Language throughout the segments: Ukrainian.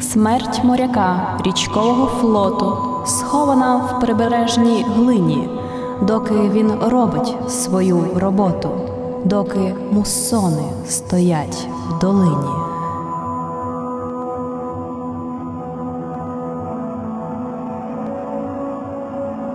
Смерть моряка річкового флоту схована в прибережній глині, доки він робить свою роботу, доки мусони стоять в долині.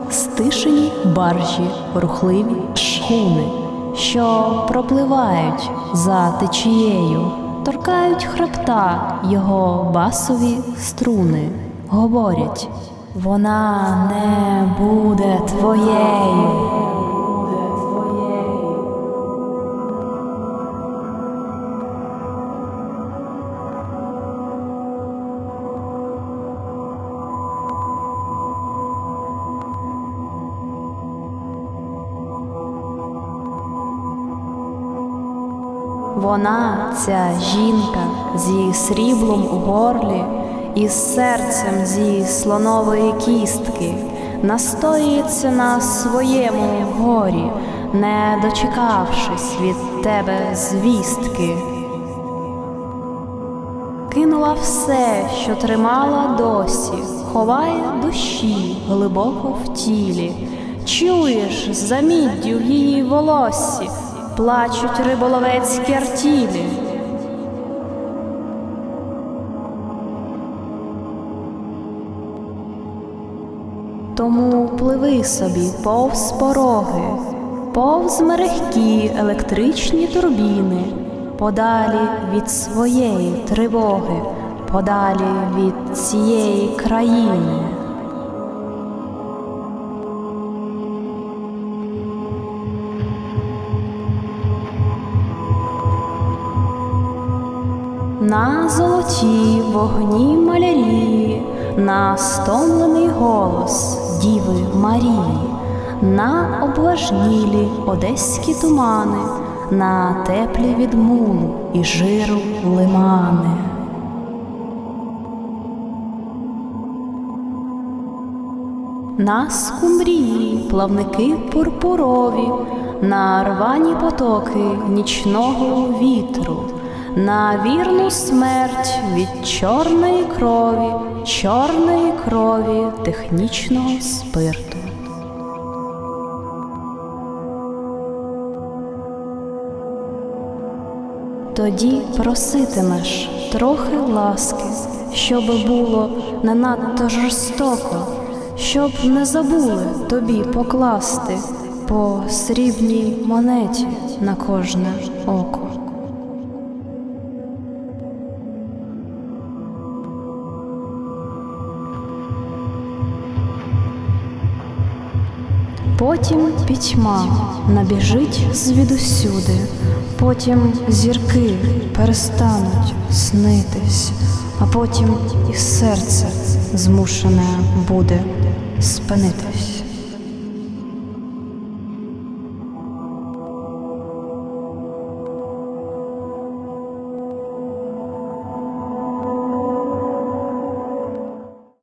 Стишені баржі, рухливі шхуни, що пропливають за течією, торкають хребта його басові струни, говорять, вона не буде твоєю. Вона, ця жінка, зі сріблом у горлі, і з серцем зі слонової кістки, настоюється на своєму горі, не дочекавшись від тебе звістки. Кинула все, що тримала досі, ховає душі глибоко в тілі. Чуєш за міддю в її волоссі, плачуть риболовецькі артілі. Тому пливи собі повз пороги, повз мерехкі електричні турбіни, подалі від своєї тривоги, подалі від цієї країни. На золотій вогні малярії, на стомлений голос Діви Марії, на облажнілі одеські тумани, на теплі від мулу і жиру лимани. На скумбрії плавники пурпурові, на рвані потоки нічного вітру, на вірну смерть від чорної крові, чорної крові технічного спирту. Тоді проситимеш трохи ласки, щоб було не надто жорстоко, щоб не забули тобі покласти по срібній монеті на кожне око. Потім пітьма набіжить звідусюди, потім зірки перестануть снитись, а потім і серце змушене буде спинитись.